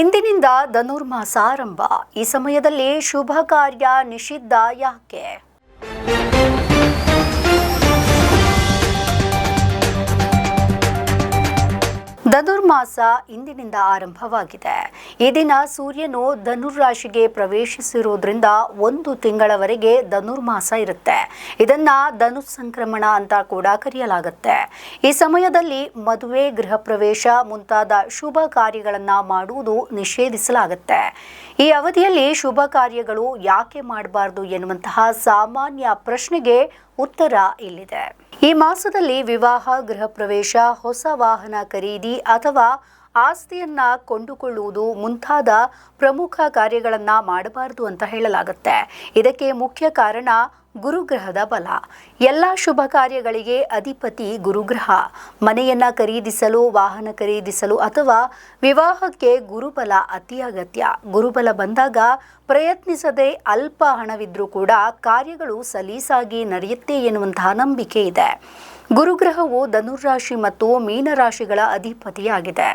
ಇಂದಿನಿಂದ ಧನುರ್ಮಾಸ ಆರಂಭ. ಈ ಸಮಯದಲ್ಲಿ ಶುಭ ಕಾರ್ಯ ನಿಷಿದ್ಧ ಯಾಕೆ? ಧನುರ್ಮಾಸ ಇಂದಿನಿಂದ ಆರಂಭವಾಗಿದೆ. ಈ ದಿನ ಸೂರ್ಯನು ಧನುರ್ರಾಶಿಗೆ ಪ್ರವೇಶಿಸಿರುವುದರಿಂದ ಒಂದು ತಿಂಗಳವರೆಗೆ ಧನುರ್ಮಾಸ ಇರುತ್ತೆ. ಇದನ್ನ ಧನು ಸಂಕ್ರಮಣ ಅಂತ ಕೂಡ ಕರೆಯಲಾಗುತ್ತೆ. ಈ ಸಮಯದಲ್ಲಿ ಮದುವೆ, ಗೃಹ ಪ್ರವೇಶ ಮುಂತಾದ ಶುಭ ಕಾರ್ಯಗಳನ್ನ ಮಾಡುವುದು ನಿಷೇಧಿಸಲಾಗುತ್ತೆ. ಈ ಅವಧಿಯಲ್ಲಿ ಶುಭ ಕಾರ್ಯಗಳು ಯಾಕೆ ಮಾಡಬಾರ್ದು ಎನ್ನುವಂತಹ ಸಾಮಾನ್ಯ ಪ್ರಶ್ನೆಗೆ ಉತ್ತರ ಇಲ್ಲಿದೆ. ಈ ಮಾಸದಲ್ಲಿ ವಿವಾಹ, ಗೃಹ ಪ್ರವೇಶ, ಹೊಸ ವಾಹನ ಖರೀದಿ ಅಥವಾ ಆಸ್ತಿಯನ್ನ ಕೊಂಡುಕೊಳ್ಳುವುದು ಮುಂತಾದ ಪ್ರಮುಖ ಕಾರ್ಯಗಳನ್ನ ಮಾಡಬಾರದು ಅಂತ ಹೇಳಲಾಗುತ್ತೆ. ಇದಕ್ಕೆ ಮುಖ್ಯ ಕಾರಣ ಗುರುಗ್ರಹದ ಬಲ. ಎಲ್ಲ ಶುಭ ಕಾರ್ಯಗಳಿಗೆ ಅಧಿಪತಿ ಗುರುಗ್ರಹ. ಮನೆಯನ್ನ ಖರೀದಿಸಲು, ವಾಹನ ಖರೀದಿಸಲು ಅಥವಾ ವಿವಾಹಕ್ಕೆ ಗುರುಬಲ ಅತಿ ಅಗತ್ಯ. ಗುರುಬಲ ಬಂದಾಗ ಪ್ರಯತ್ನಿಸದೆ ಅಲ್ಪ ಹಣವಿದ್ರೂ ಕೂಡ ಕಾರ್ಯಗಳು ಸಲೀಸಾಗಿ ನಡೆಯುತ್ತೆ ಎನ್ನುವಂತಹ ನಂಬಿಕೆ ಇದೆ. ಗುರುಗ್ರಹವು ಧನುರಾಶಿ ಮತ್ತು ಮೀನರಾಶಿಗಳ ಅಧಿಪತಿಯಾಗಿದೆ.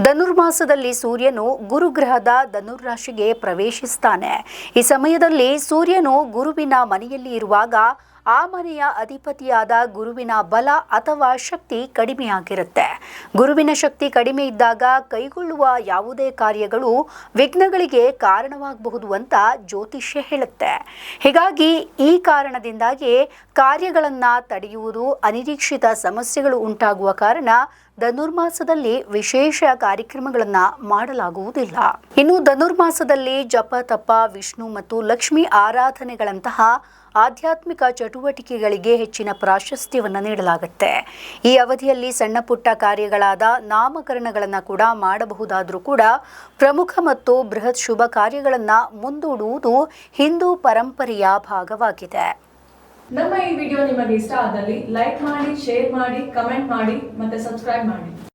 ಧನುರ್ಮಾಸದಲ್ಲಿ ಸೂರ್ಯನು ಗುರುಗ್ರಹದ ಧನುರಾಶಿಗೆ ಪ್ರವೇಶಿಸ್ತಾನೆ. ಈ ಸಮಯದಲ್ಲಿ ಸೂರ್ಯನು ಗುರುವಿನ ಮನೆಯಲ್ಲಿ ಇರುವಾಗ ಆ ಮನೆಯ ಅಧಿಪತಿಯಾದ ಗುರುವಿನ ಬಲ ಅಥವಾ ಶಕ್ತಿ ಕಡಿಮೆಯಾಗಿರುತ್ತೆ. ಗುರುವಿನ ಶಕ್ತಿ ಕಡಿಮೆ ಇದ್ದಾಗ ಕೈಗೊಳ್ಳುವ ಯಾವುದೇ ಕಾರ್ಯಗಳು ವಿಘ್ನಗಳಿಗೆ ಕಾರಣವಾಗಬಹುದು ಅಂತ ಜ್ಯೋತಿಷ್ಯ ಹೇಳುತ್ತೆ. ಹೀಗಾಗಿ ಈ ಕಾರಣದಿಂದಾಗಿ ಕಾರ್ಯಗಳನ್ನು ತಡೆಯುವುದು ಅನಿರೀಕ್ಷಿತ ಸಮಸ್ಯೆಗಳು ಉಂಟಾಗುವ ಕಾರಣ ಧನುರ್ಮಾಸದಲ್ಲಿ ವಿಶೇಷ ಕಾರ್ಯಕ್ರಮಗಳನ್ನ ಮಾಡಲಾಗುವುದಿಲ್ಲ. ಇನ್ನು ಧನುರ್ಮಾಸದಲ್ಲಿ ಜಪ, ತಪ, ವಿಷ್ಣು ಮತ್ತು ಲಕ್ಷ್ಮಿ ಆರಾಧನೆಗಳಂತಹ ಆಧ್ಯಾತ್ಮಿಕ ಚಟುವಟಿಕೆಗಳಿಗೆ ಹೆಚ್ಚಿನ ಪ್ರಾಶಸ್ತ್ಯವನ್ನು ನೀಡಲಾಗುತ್ತೆ. ಈ ಅವಧಿಯಲ್ಲಿ ಸಣ್ಣ ಪುಟ್ಟ ಕಾರ್ಯಗಳಾದ ನಾಮಕರಣಗಳನ್ನು ಕೂಡ ಮಾಡಬಹುದಾದರೂ ಕೂಡ ಪ್ರಮುಖ ಮತ್ತು ಬೃಹತ್ ಶುಭ ಕಾರ್ಯಗಳನ್ನು ಮುಂದೂಡುವುದು ಹಿಂದೂ ಪರಂಪರೆಯ ಭಾಗವಾಗಿದೆ. ನಮ್ಮ ಈ ವಿಡಿಯೋ ನಿಮಗೆ ಇಷ್ಟ ಆದಲ್ಲಿ ಲೈಕ್ ಮಾಡಿ, ಶೇರ್ ಮಾಡಿ, ಕಮೆಂಟ್ ಮಾಡಿ ಮತ್ತೆ ಸಬ್ಸ್ಕ್ರೈಬ್ ಮಾಡಿ.